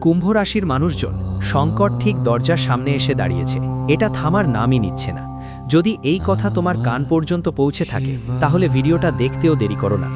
কুম্ভ রাশির মানুষজন সংকট ঠিক দরজার সামনে এসে দাঁড়িয়েছে। এটা থামার নামই নিচ্ছে না। যদি এই কথা তোমার কান পর্যন্ত পৌঁছে থাকে, তাহলে ভিডিওটা দেখতেও দেরি করো না।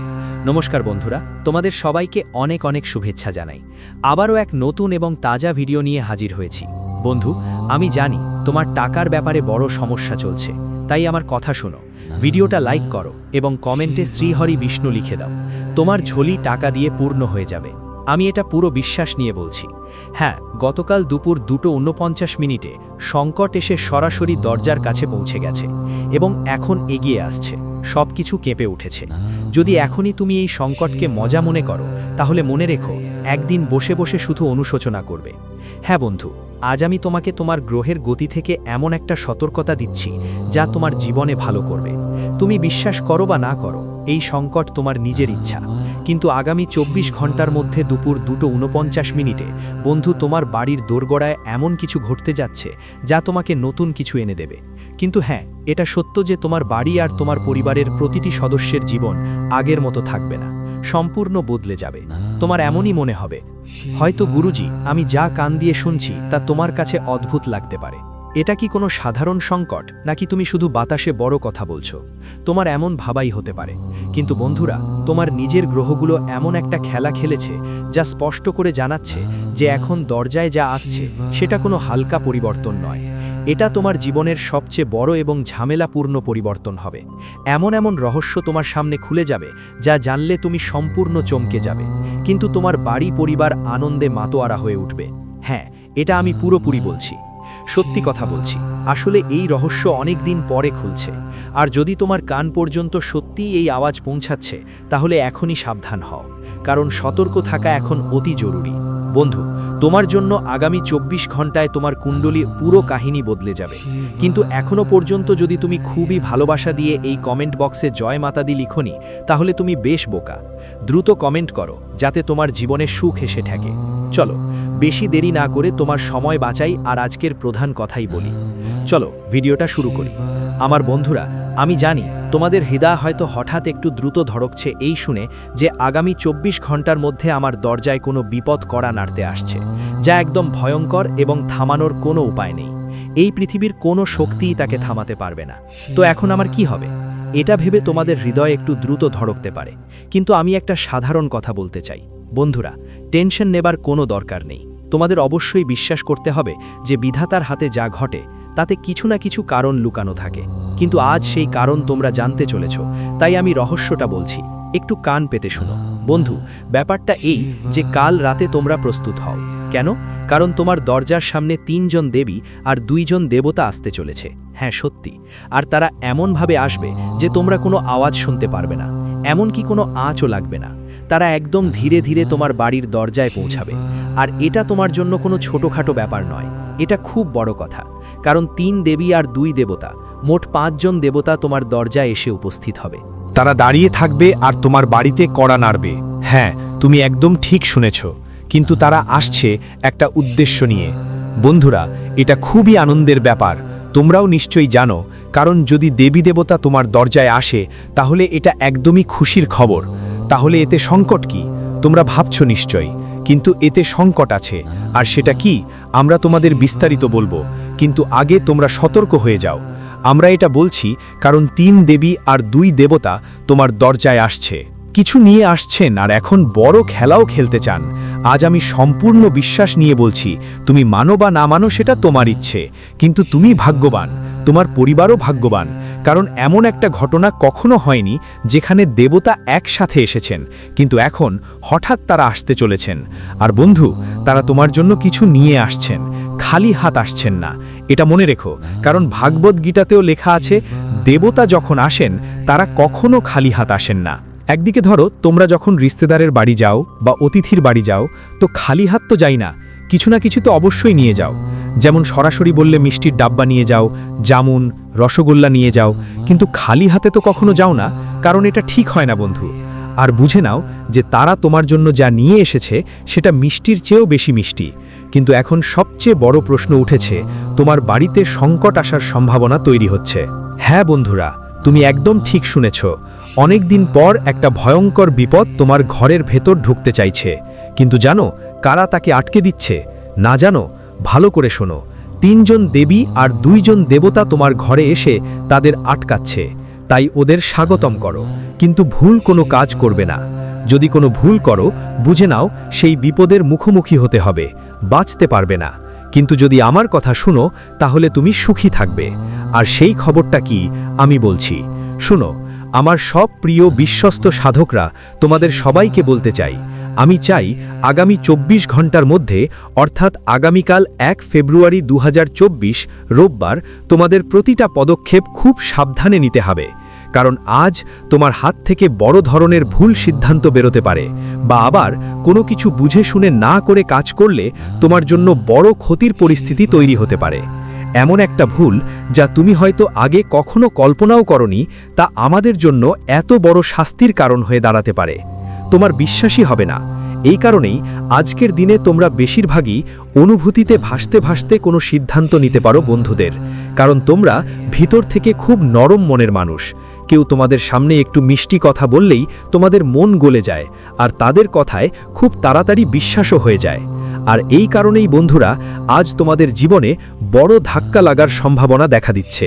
নমস্কার বন্ধুরা, তোমাদের সবাইকে অনেক অনেক শুভেচ্ছা জানাই। আবারও এক নতুন এবং তাজা ভিডিও নিয়ে হাজির হয়েছি। বন্ধু, আমি জানি তোমার টাকার ব্যাপারে বড় সমস্যা চলছে, তাই আমার কথা শোনো। ভিডিওটা লাইক করো এবং কমেন্টে শ্রীহরি বিষ্ণু লিখে দাও। তোমার ঝোলি টাকা দিয়ে পূর্ণ হয়ে যাবে। আমি এটা পুরো বিশ্বাস নিয়ে বলছি। হ্যাঁ গতকাল দুপুর দুটো উনপঞ্চাশ মিনিটে সংকট এসে সরাসরি দরজার কাছে পৌঁছে গেছে এবং এখন এগিয়ে আসছে। সব কিছু কেঁপে উঠেছে। যদি এখনই তুমি এই সংকটকে মজা মনে করো, তাহলে মনে রেখো, একদিন বসে বসে শুধু অনুশোচনা করবে। হ্যাঁ বন্ধু, আজ আমি তোমাকে তোমার গ্রহের গতি থেকে এমন একটা সতর্কতা দিচ্ছি, যা তোমার জীবনে ভালো করবে। তুমি বিশ্বাস করো বা না করো, এই সংকট তোমার নিজের ইচ্ছা। কিন্তু আগামী চব্বিশ ঘণ্টার মধ্যে দুপুর দুটো উনপঞ্চাশ মিনিটে, বন্ধু তোমার বাড়ির দোরগড়ায় এমন কিছু ঘটতে যাচ্ছে যা তোমাকে নতুন কিছু এনে দেবে। কিন্তু হ্যাঁ এটা সত্য যে তোমার বাড়ি আর তোমার পরিবারের প্রতিটি সদস্যের জীবন আগের মতো থাকবে না। সম্পূর্ণ বদলে যাবে। তোমার এমনই মনে হবে। হয়তো গুরুজি, আমি যা কান দিয়ে শুনছি তা তোমার কাছে অদ্ভুত লাগতে পারে। এটা কি কোনো সাধারণ সংকট, নাকি তুমি শুধু বাতাসে বড় কথা বলছো? তোমার এমন ভাবাই হতে পারে। কিন্তু বন্ধুরা, তোমার নিজের গ্রহগুলো এমন একটা খেলা খেলেছে, যা স্পষ্ট করে জানাচ্ছে যে এখন দরজায় যা আসছে, সেটা কোনো হালকা পরিবর্তন নয়। এটা তোমার জীবনের সবচেয়ে বড় এবং ঝামেলাপূর্ণ পরিবর্তন হবে। এমন এমন রহস্য তোমার সামনে খুলে যাবে, যা জানলে তুমি সম্পূর্ণ চমকে যাবে। কিন্তু তোমার বাড়ি, পরিবার, আনন্দে মাতোয়ারা হয়ে উঠবে। হ্যাঁ এটা আমি পুরোপুরি বলছি। সত্যি কথা বলছি, আসলে এই রহস্য অনেক দিন পরে খুলছে। আর যদি তোমার কান পর্যন্ত সত্যিই এই আওয়াজ পৌঁছাচ্ছে, তাহলে এখনই সাবধান হও, কারণ সতর্ক থাকা এখন অতি জরুরি। বন্ধু, তোমার জন্য আগামী চব্বিশ ঘন্টায় তোমার কুণ্ডলী পুরো কাহিনী বদলে যাবে। কিন্তু এখনও পর্যন্ত যদি তুমি খুবই ভালোবাসা দিয়ে এই কমেন্ট বক্সে জয় মাতাদি লিখনি, তাহলে তুমি বেশ বোকা। দ্রুত কমেন্ট করো, যাতে তোমার জীবনে সুখ এসে থাকে চলো। বেশি দেরি না করে তোমার সময় বাঁচাই আর আজকের প্রধান কথাই বলি। চলো, ভিডিওটা শুরু করি। আমার বন্ধুরা, আমি জানি তোমাদের হৃদয় হয়তো হঠাৎ একটু দ্রুত ধড়কছে এই শুনে যে আগামী চব্বিশ ঘণ্টার মধ্যে আমার দরজায় কোনো বিপদ করা নাড়তে আসছে, যা একদম ভয়ঙ্কর এবং থামানোর কোনো উপায় নেই। এই পৃথিবীর কোনো শক্তিই তাকে থামাতে পারবে না। তো এখন আমার কি হবে? এটা ভেবে তোমাদের হৃদয় একটু দ্রুত ধড়কতে পারে। কিন্তু আমি একটা সাধারণ কথা বলতে চাই। বন্ধুরা, টেনশন নেবার কোনো দরকার নেই। তোমাদের অবশ্যই বিশ্বাস করতে হবে যে বিধাতার হাতে যা ঘটে, তাতে কিছু না কিছু কারণ লুকানো থাকে। কিন্তু আজ সেই কারণ তোমরা জানতে চলেছ, তাই আমি রহস্যটা বলছি। একটু কান পেতে শুনো। বন্ধু, ব্যাপারটা এই যে কাল রাতে তোমরা প্রস্তুত হও। কেন? কারণ তোমার দরজার সামনে তিনজন দেবী আর দুইজন দেবতা আসতে চলেছে। হ্যাঁ সত্যি। আর তারা এমনভাবে আসবে যে তোমরা কোনো আওয়াজ শুনতে পারবে না। এমনকি কোনো আঁচও লাগবে না। তারা একদম ধীরে ধীরে তোমার বাড়ির দরজায় পৌঁছাবে। আর এটা তোমার জন্য কোনো ছোটোখাটো ব্যাপার নয়। এটা খুব বড় কথা। কারণ তিন দেবী আর দুই দেবতা, মোট পাঁচজন দেবতা তোমার দরজায় এসে উপস্থিত হবে। তারা দাঁড়িয়ে থাকবে আর তোমার বাড়িতে কড়া নাড়বে। হ্যাঁ তুমি একদম ঠিক শুনেছ। কিন্তু তারা আসছে একটা উদ্দেশ্য নিয়ে। বন্ধুরা, এটা খুবই আনন্দের ব্যাপার। তোমরাও নিশ্চয়ই জানো, কারণ যদি দেবী দেবতা তোমার দরজায় আসে, তাহলে এটা একদমই খুশির খবর। তাহলে এতে সংকট কি? তোমরা ভাবছ নিশ্চয়ই কিন্তু এতে সংকট আছে। আর সেটা কি? আমরা তোমাদের বিস্তারিত বলব, কিন্তু আগে তোমরা সতর্ক হয়ে যাও। আমরা এটা বলছি কারণ তিন দেবী আর দুই দেবতা তোমার দরজায় আসছে। কিছু নিয়ে আসছেন আর এখন বড় খেলাও খেলতে চান। আজ আমি সম্পূর্ণ বিশ্বাস নিয়ে বলছি, তুমি মানো বা না মানো সেটা তোমার ইচ্ছে, কিন্তু তুমি ভাগ্যবান, তোমার পরিবারও ভাগ্যবান। কারণ এমন একটা ঘটনা কখনো হয়নি যেখানে দেবতা একসাথে এসেছেন, কিন্তু এখন হঠাৎ তারা আসতে চলেছেন। আর বন্ধু, তারা তোমার জন্য কিছু নিয়ে আসছেন, খালি হাত আসছেন না। এটা মনে রেখো, কারণ ভাগবত গীতাতেও লেখা আছে, দেবতা যখন আসেন, তারা কখনো খালি হাত আসেন না। একদিকে ধরো, তোমরা যখন রিস্তেদারের বাড়ি যাও বা অতিথির বাড়ি যাও, তো খালি হাত তো যাই না। কিছু না কিছু তো অবশ্যই নিয়ে যাও। যেমন সরাসরি বললে মিষ্টির ডাব্বা নিয়ে যাও, জামুন, রসগোল্লা নিয়ে যাও, কিন্তু খালি হাতে তো কখনো যাও না, কারণ এটা ঠিক হয় না বন্ধু। আর বুঝে নাও যে তারা তোমার জন্য যা নিয়ে এসেছে, সেটা মিষ্টির চেয়েও বেশি মিষ্টি। কিন্তু এখন সবচেয়ে বড় প্রশ্ন উঠেছে, তোমার বাড়িতে সংকট আসার সম্ভাবনা তৈরি হচ্ছে। হ্যাঁ বন্ধুরা, তুমি একদম ঠিক শুনেছ। অনেক দিন পর একটা ভয়ঙ্কর বিপদ তোমার ঘরের ভেতর ঢুকতে চাইছে। কিন্তু জানো কারা তাকে আটকে দিচ্ছে? না জানো? ভালো করে শোনো। তিনজন দেবী আর দুইজন দেবতা তোমার ঘরে এসে তাদের আটকাচ্ছে। তাই ওদের স্বাগতম করো। কিন্তু ভুল কোনো কাজ করবে না। যদি কোনো ভুল করো, বুঝে নাও, সেই বিপদের মুখোমুখি হতে হবে। বাঁচতে পারবে না। কিন্তু যদি আমার কথা শুনো, তাহলে তুমি সুখী থাকবে। আর সেই খবরটা কি, আমি বলছি। শুনো, আমার সব প্রিয় বিশ্বস্ত সাধকরা তোমাদের সবাইকে বলতে চাই। আমি চাই আগামী ২৪ ঘণ্টার মধ্যে, অর্থাৎ আগামীকাল এক ফেব্রুয়ারি দু হাজার চব্বিশ, রোববার, তোমাদের প্রতিটা পদক্ষেপ খুব সাবধানে নিতে হবে। কারণ আজ তোমার হাত থেকে বড় ধরনের ভুল সিদ্ধান্ত বেরোতে পারে বা আবার কোনো কিছু বুঝে শুনে না করে কাজ করলে তোমার জন্য বড় ক্ষতির পরিস্থিতি তৈরি হতে পারে। এমন একটা ভুল যা তুমি হয়তো আগে কখনো কল্পনাও করনি, তা আমাদের জন্য এত বড় শাস্তির কারণ হয়ে দাঁড়াতে পারে। তোমার বিশ্বাসই হবে না। এই কারণেই আজকের দিনে তোমরা বেশিরভাগই অনুভূতিতে ভাসতে ভাসতে কোনো সিদ্ধান্ত নিতে পারো বন্ধুদের। কারণ তোমরা ভিতর থেকে খুব নরম মনের মানুষ। কেউ তোমাদের সামনে একটু মিষ্টি কথা বললেই তোমাদের মন গলে যায়, আর তাদের কথায় খুব তাড়াতাড়ি বিশ্বাসও হয়ে যায়। আর এই কারণেই বন্ধুরা আজ তোমাদের জীবনে বড় ধাক্কা লাগার সম্ভাবনা দেখা দিচ্ছে।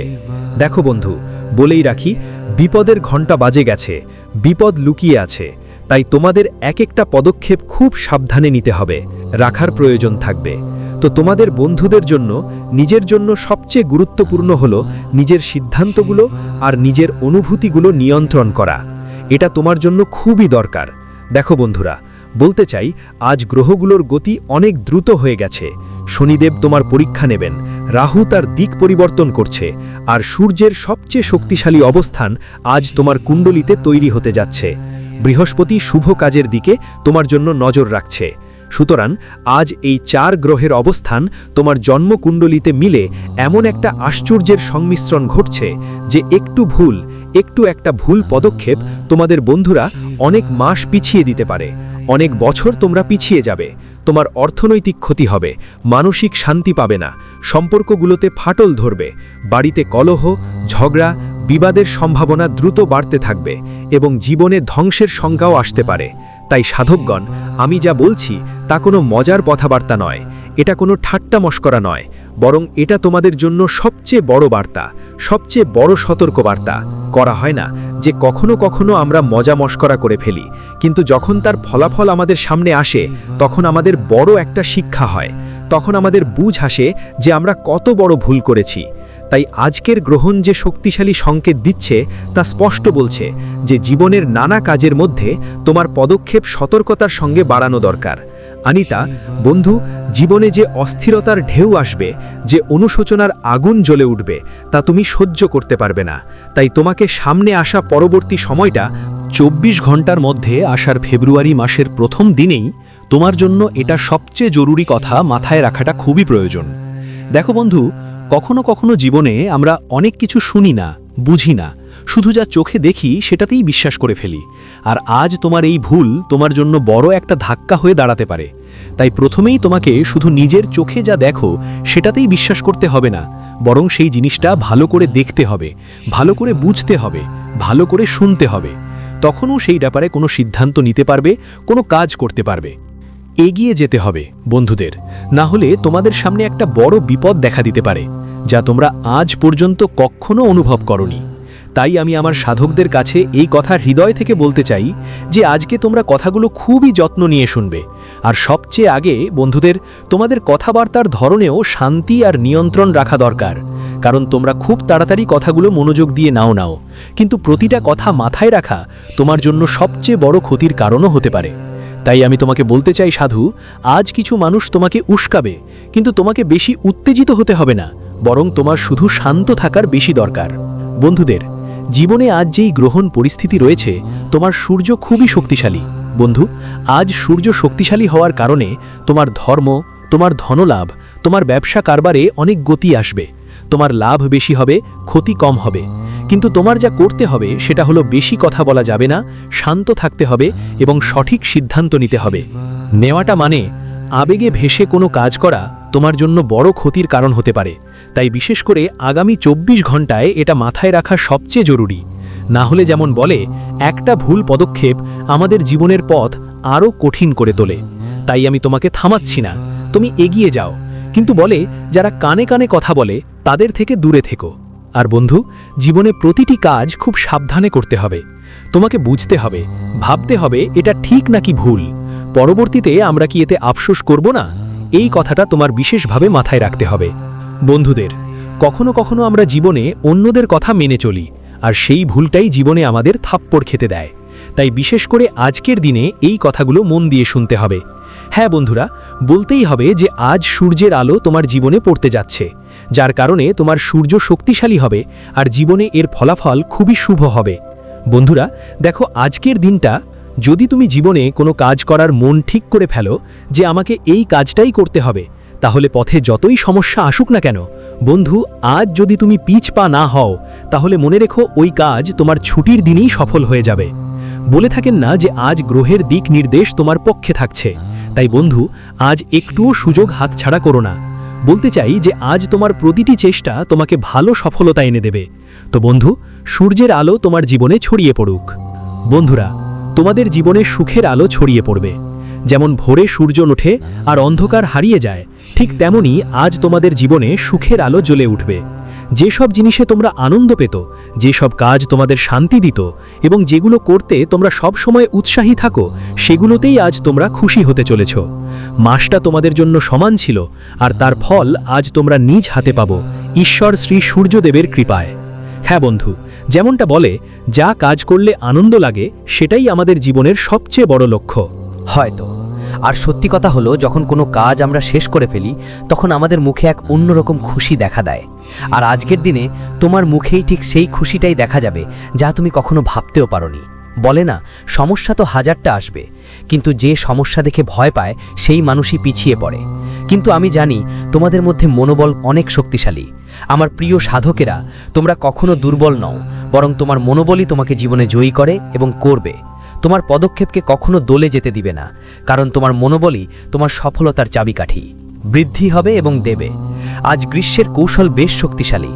দেখো বন্ধু, বলেই রাখি, বিপদের ঘণ্টা বাজে গেছে, বিপদ লুকিয়ে আছে। তাই তোমাদের এক একটা পদক্ষেপ খুব সাবধানে নিতে হবে। রাখার প্রয়োজন থাকবে। তো তোমাদের বন্ধুদের জন্য, নিজের জন্য সবচেয়ে গুরুত্বপূর্ণ হলো নিজের সিদ্ধান্তগুলো আর নিজের অনুভূতিগুলো নিয়ন্ত্রণ করা। এটা তোমার জন্য খুবই দরকার। দেখো বন্ধুরা, বলতে চাই, আজ গ্রহগুলোর গতি অনেক দ্রুত হয়ে গেছে। শনিদেব তোমার পরীক্ষা নেবেন। রাহু তার দিক পরিবর্তন করছে। আর সূর্যের সবচেয়ে শক্তিশালী অবস্থান আজ তোমার কুণ্ডলিতে তৈরি হতে যাচ্ছে। বৃহস্পতি শুভ কাজের দিকে তোমার জন্য নজর রাখছে। সুতরাং আজ এই চার গ্রহের অবস্থান তোমার জন্মকুণ্ডলিতে মিলে এমন একটা আশ্চর্যের সংমিশ্রণ ঘটছে যে একটু ভুল, একটু একটা ভুল পদক্ষেপ তোমাদের বন্ধুরা অনেক মাস পিছিয়ে দিতে পারে। অনেক বছর তোমরা পিছিয়ে যাবে। তোমার অর্থনৈতিক ক্ষতি হবে, মানসিক শান্তি পাবে না, সম্পর্কগুলোতে ফাটল ধরবে, বাড়িতে কলহ, ঝগড়া, বিবাদের সম্ভাবনা দ্রুত বাড়তে থাকবে এবং জীবনে ধ্বংসের সংজ্ঞাও আসতে পারে। তাই সাধকগণ, আমি যা বলছি তা কোনো মজার কথাবার্তা নয়। এটা কোনো ঠাট্টা মস্করা নয়, বরং এটা তোমাদের জন্য সবচেয়ে বড় বার্তা, সবচেয়ে বড় সতর্ক বার্তা করা হয় না যে কখনো কখনো আমরা মজা মস্করা করে ফেলি, কিন্তু যখন তার ফলাফল আমাদের সামনে আসে, তখন আমাদের বড় একটা শিক্ষা হয়। তখন আমাদের বুঝ আসে যে আমরা কত বড় ভুল করেছি। তাই আজকের গ্রহণ যে শক্তিশালী সংকেত দিচ্ছে তা স্পষ্ট বলছে যে জীবনের নানা কাজের মধ্যে তোমার পদক্ষেপ সতর্কতার সঙ্গে বাড়ানো দরকার। আনিতা, বন্ধু, জীবনে যে অস্থিরতার ঢেউ আসবে, যে অনুশোচনার আগুন জ্বলে উঠবে, তা তুমি সহ্য করতে পারবে না। তাই তোমাকে সামনে আসা পরবর্তী সময়টা চব্বিশ ঘণ্টার মধ্যে আসার ফেব্রুয়ারি মাসের প্রথম দিনেই তোমার জন্য এটা সবচেয়ে জরুরি কথা মাথায় রাখাটা খুবই প্রয়োজন। দেখো বন্ধু কখনো কখনো জীবনে আমরা অনেক কিছু শুনি না, বুঝি না। শুধু যা চোখে দেখি সেটাতেই বিশ্বাস করে ফেলি। আর আজ তোমার এই ভুল তোমার জন্য বড় একটা ধাক্কা হয়ে দাঁড়াতে পারে। তাই প্রথমেই তোমাকে শুধু নিজের চোখে যা দেখো সেটাতেই বিশ্বাস করতে হবে না। বরং সেই জিনিসটা ভালো করে দেখতে হবে, ভালো করে বুঝতে হবে, ভালো করে শুনতে হবে। তখনও সেই ব্যাপারে কোনো সিদ্ধান্ত নিতে পারবে, কোনো কাজ করতে পারবে। এগিয়ে যেতে হবে, বন্ধুদের। না হলে তোমাদের সামনে একটা বড় বিপদ দেখা দিতে পারে, যা তোমরা আজ পর্যন্ত কখনো অনুভব করনি। তাই আমি আমার সাধকদের কাছে এই কথা হৃদয় থেকে বলতে চাই যে আজকে তোমরা কথাগুলো খুবই যত্ন নিয়ে শুনবে। আর সবচেয়ে আগে, বন্ধুদের, তোমাদের কথাবার্তার ধরনেও শান্তি আর নিয়ন্ত্রণ রাখা দরকার। কারণ তোমরা খুব তাড়াতাড়ি কথাগুলো মনোযোগ দিয়ে নাও নাও। কিন্তু প্রতিটা কথা মাথায় রাখা তোমার জন্য সবচেয়ে বড় ক্ষতির কারণও হতে পারে। তাই আমি তোমাকে বলতে চাই, সাধু, আজ কিছু মানুষ তোমাকে উস্কাবে, কিন্তু তোমাকে বেশি উত্তেজিত হতে হবে না, বরং তোমার শুধু শান্ত থাকার বেশি দরকার। বন্ধুদের, জীবনে আজ যেই গ্রহণ পরিস্থিতি রয়েছে, তোমার সূর্য খুবই শক্তিশালী। বন্ধু, আজ সূর্য শক্তিশালী হওয়ার কারণে তোমার ধর্ম, তোমার ধনলাভ, তোমার ব্যবসা কারবারে অনেক গতি আসবে। তোমার লাভ বেশি হবে, ক্ষতি কম হবে। কিন্তু তোমার যা করতে হবে, সেটা হলো বেশি কথা বলা যাবে না, শান্ত থাকতে হবে এবং সঠিক সিদ্ধান্ত নিতে হবে। নেওয়াটা মানে আবেগে ভেসে কোনো কাজ করা তোমার জন্য বড় ক্ষতির কারণ হতে পারে। তাই বিশেষ করে আগামী চব্বিশ ঘন্টায় এটা মাথায় রাখা সবচেয়ে জরুরি। না হলে যেমন বলে, একটা ভুল পদক্ষেপ আমাদের জীবনের পথ আরও কঠিন করে তোলে। তাই আমি তোমাকে থামাচ্ছি না। তুমি এগিয়ে যাও। কিন্তু বলে, যারা কানে কানে কথা বলে, তাদের থেকে দূরে থেকো। আর বন্ধু, জীবনে প্রতিটি কাজ খুব সাবধানে করতে হবে। তোমাকে বুঝতে হবে, ভাবতে হবে এটা ঠিক নাকি ভুল। পরবর্তীতে আমরা কি এতে আফসোস করব না? এই কথাটা তোমার বিশেষভাবে মাথায় রাখতে হবে। বন্ধুদের, কখনো কখনো আমরা জীবনে অন্যদের কথা মেনে চলি, আর সেই ভুলটাই জীবনে আমাদের থাপ্পড় খেতে দেয়। তাই বিশেষ করে আজকের দিনে এই কথাগুলো মন দিয়ে শুনতে হবে। হ্যাঁ বন্ধুরা, বলতেই হবে যে আজ সূর্যের আলো তোমার জীবনে পড়তে যাচ্ছে, যার কারণে তোমার সূর্য শক্তিশালী হবে আর জীবনে এর ফলাফল খুবই শুভ হবে। বন্ধুরা, দেখো আজকের দিনটা, যদি তুমি জীবনে কোনো কাজ করার মন ঠিক করে ফেলো যে আমাকে এই কাজটাই করতে হবে, তাহলে পথে যতই সমস্যা আসুক না কেন, বন্ধু, আজ যদি তুমি পিছ পা না হও, তাহলে মনে রেখো ওই কাজ তোমার ছুটির দিনেই সফল হয়ে যাবে। বলে থাকেন না যে আজ গ্রহের দিক নির্দেশ তোমার পক্ষে থাকছে। তাই বন্ধু, আজ একটুও সুযোগ হাতছাড়া করো না। বলতে চাই যে আজ তোমার প্রতিটি চেষ্টা তোমাকে ভালো সফলতা এনে দেবে। তো বন্ধু, সূর্যের আলো তোমার জীবনে ছড়িয়ে পড়ুক। বন্ধুরা, তোমাদের জীবনে সুখের আলো ছড়িয়ে পড়বে। যেমন ভোরে সূর্য ওঠে আর অন্ধকার হারিয়ে যায়, ঠিক তেমনি আজ তোমাদের জীবনে সুখের আলো জ্বলে উঠবে। যেসব জিনিসে তোমরা আনন্দ পেত, যেসব কাজ তোমাদের শান্তি দিত এবং যেগুলো করতে তোমরা সব সময় উৎসাহী থাকো, সেগুলোতেই আজ তোমরা খুশি হতে চলেছ। মাসটা তোমাদের জন্য সমান ছিল, আর তার ফল আজ তোমরা নিজ হাতে পাবো, ঈশ্বর শ্রী সূর্যদেবের কৃপায়। হ্যাঁ বন্ধু, যেমনটা বলে, যা কাজ করলে আনন্দ লাগে, সেটাই আমাদের জীবনের সবচেয়ে বড় লক্ষ্য। হয়তো। আর সত্যি কথা হলো, যখন কোনো কাজ আমরা শেষ করে ফেলি, তখন আমাদের মুখে এক অন্যরকম খুশি দেখা দেয়। আর আজকের দিনে তোমার মুখেই ঠিক সেই খুশিটাই দেখা যাবে, যা তুমি কখনো ভাবতেও পারোনি। বলে না, সমস্যা তো হাজারটা আসবে, কিন্তু যে সমস্যা দেখে ভয় পায়, সেই মানুষই পিছিয়ে পড়ে। কিন্তু আমি জানি, তোমাদের মধ্যে মনোবল অনেক শক্তিশালী। আমার প্রিয় সাধকেরা, তোমরা কখনো দুর্বল নও, বরং তোমার মনোবলই তোমাকে জীবনে জয়ী করে এবং করবে। তোমার পদক্ষেপকে কখনো দলে যেতে দিবে না, কারণ তোমার মনোবলই তোমার সফলতার চাবিকাঠি। বৃদ্ধি হবে এবং দেবে। আজ গ্রীষ্মের কৌশল বেশ শক্তিশালী।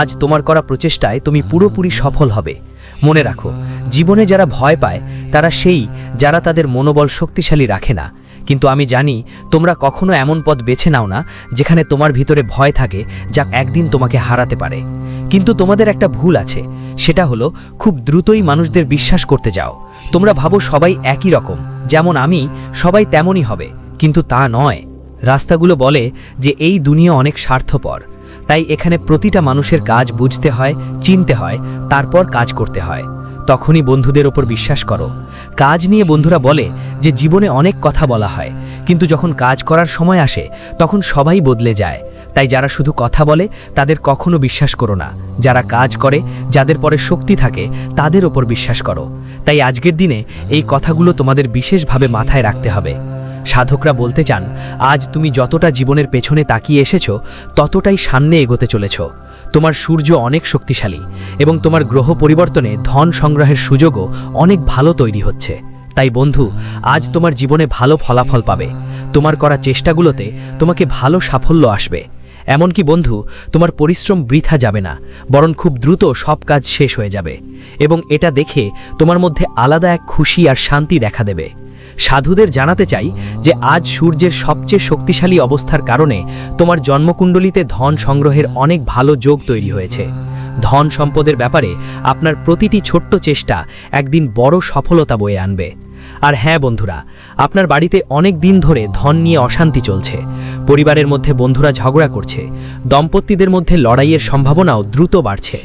আজ তোমার করা প্রচেষ্টায় তুমি পুরোপুরি সফল হবে। মনে রাখো, জীবনে যারা ভয় পায়, তারা সেই যারা তাদের মনোবল শক্তিশালী রাখে না। কিন্তু আমি জানি, তোমরা কখনো এমন পথ বেছে নাও না, যেখানে তোমার ভিতরে ভয় থাকে, যা একদিন তোমাকে হারাতে পারে। কিন্তু তোমাদের একটা ভুল আছে। সেটা হলো, খুব দ্রুতই মানুষদের বিশ্বাস করতে যাও। তোমরা ভাবো সবাই একই রকম। যেমন আমি, সবাই তেমনই হবে। কিন্তু তা নয়। রাস্তাগুলো বলে যে এই দুনিয়া অনেক স্বার্থপর। তাই এখানে প্রতিটা মানুষের কাজ বুঝতে হয়, চিনতে হয়, তারপর কাজ করতে হয়। তখনই বন্ধুদের ওপর বিশ্বাস করো। কাজ নিয়ে বন্ধুরা বলে যে জীবনে অনেক কথা বলা হয়। কিন্তু যখন কাজ করার সময় আসে, তখন সবাই বদলে যায়। তাই যারা শুধু কথা বলে, তাদের কখনো বিশ্বাস করো না। যারা কাজ করে, যাদের পরে শক্তি থাকে, তাদের ওপর বিশ্বাস করো। তাই আজকের দিনে এই কথাগুলো তোমাদের বিশেষভাবে মাথায় রাখতে হবে। সাধকরা বলতে চান, আজ তুমি যতটা জীবনের পেছনে তাকিয়ে এসেছ, ততটাই সামনে এগোতে চলেছ। তোমার সূর্য অনেক শক্তিশালী এবং তোমার গ্রহ পরিবর্তনে ধন সংগ্রহের সুযোগও অনেক ভালো তৈরি হচ্ছে। তাই বন্ধু, আজ তোমার জীবনে ভালো ফলাফল পাবে। তোমার করা চেষ্টাগুলোতে তোমাকে ভালো সাফল্য আসবে। এমনকি বন্ধু, তোমার পরিশ্রম বৃথা যাবে না, বরং খুব দ্রুত সব কাজ শেষ হয়ে যাবে। এবং এটা দেখে তোমার মধ্যে আলাদা এক খুশি আর শান্তি দেখা দেবে। সাধুদের জানাতে চাই যে, আজ সূর্যের সবচেয়ে শক্তিশালী অবস্থার কারণে তোমার জন্মকুণ্ডলিতে ধন সংগ্রহের অনেক ভালো যোগ তৈরি হয়েছে। ধন সম্পদের ব্যাপারে আপনার প্রতিটি ছোট্ট চেষ্টা একদিন বড় সফলতা বয়ে আনবে। আর হ্যাঁ বন্ধুরা, আপনার বাড়িতে অনেক দিন ধরে ধন নিয়ে অশান্তি চলছে। পরিবারের মধ্যে বন্ধুরা ঝগড়া করছে। দম্পতিদের মধ্যে লড়াইয়ের সম্ভাবনাও দ্রুত বাড়ছে।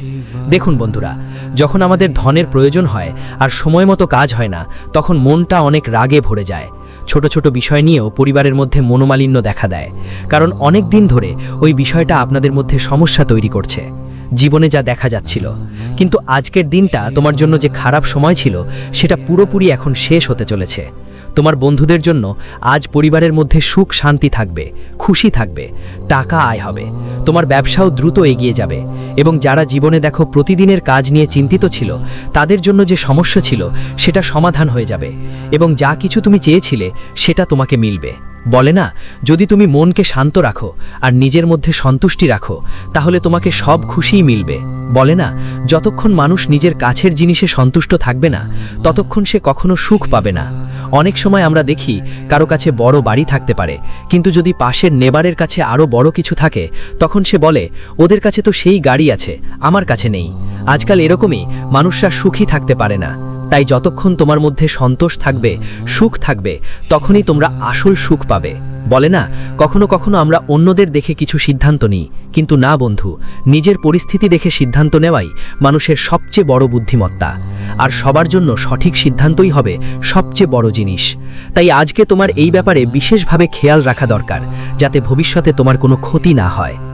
দেখুন বন্ধুরা, যখন আমাদের ধনের প্রয়োজন হয় আর সময় মতো কাজ হয় না, তখন মনটা অনেক রাগে ভরে যায়। ছোট ছোট বিষয় নিয়েও পরিবারের মধ্যে মনোমালিন্য দেখা দেয়। কারণ অনেক দিন ধরে ওই বিষয়টা আপনাদের মধ্যে সমস্যা তৈরি করছে। জীবনে যা দেখা যাচ্ছিল। কিন্তু আজকের দিনটা তোমার জন্য যে খারাপ সময় ছিল, সেটা পুরোপুরি এখন শেষ হতে চলেছে। তোমার বন্ধুদের জন্য আজ পরিবারের মধ্যে সুখ, শান্তি থাকবে, খুশি থাকবে, টাকা আয় হবে। তোমার ব্যবসাও দ্রুত এগিয়ে যাবে এবং যারা জীবনে দেখো প্রতিদিনের কাজ নিয়ে চিন্তিত ছিল, তাদের জন্য যে সমস্যা ছিল, সেটা সমাধান হয়ে যাবে এবং যা কিছু তুমি চেয়েছিলে, সেটা তোমাকে মিলবে। বলে না, যদি তুমি মনকে শান্ত রাখো আর নিজের মধ্যে সন্তুষ্টি রাখো, তাহলে তোমাকে সব খুশিই মিলবে। বলে না, যতক্ষণ মানুষ নিজের কাছের জিনিসে সন্তুষ্ট থাকবে না, ততক্ষণ সে কখনো সুখ পাবে না। অনেক সময় আমরা দেখি কারও কাছে বড় বাড়ি থাকতে পারে, কিন্তু যদি পাশের নেবারের কাছে আরও বড় কিছু থাকে, তখন সে বলে, ওদের কাছে তো সেই গাড়ি আছে, আমার কাছে নেই। আজকাল এরকমই মানুষরা সুখী থাকতে পারে না। তাই যতক্ষণ তোমার মধ্যে সন্তোষ থাকবে, সুখ থাকবে, তখনই তোমরা আসল সুখ পাবে। বলে না, কখনো কখনো আমরা অন্যদের দেখে কিছু সিদ্ধান্ত নিই, কিন্তু না বন্ধু, নিজের পরিস্থিতি দেখে সিদ্ধান্ত নেওয়াই মানুষের সবচেয়ে বড় বুদ্ধিমত্তা। আর সবার জন্য সঠিক সিদ্ধান্তই হবে সবচেয়ে বড় জিনিস। তাই আজকে তোমার এই ব্যাপারে বিশেষভাবে খেয়াল রাখা দরকার, যাতে ভবিষ্যতে তোমার কোনো ক্ষতি না হয়।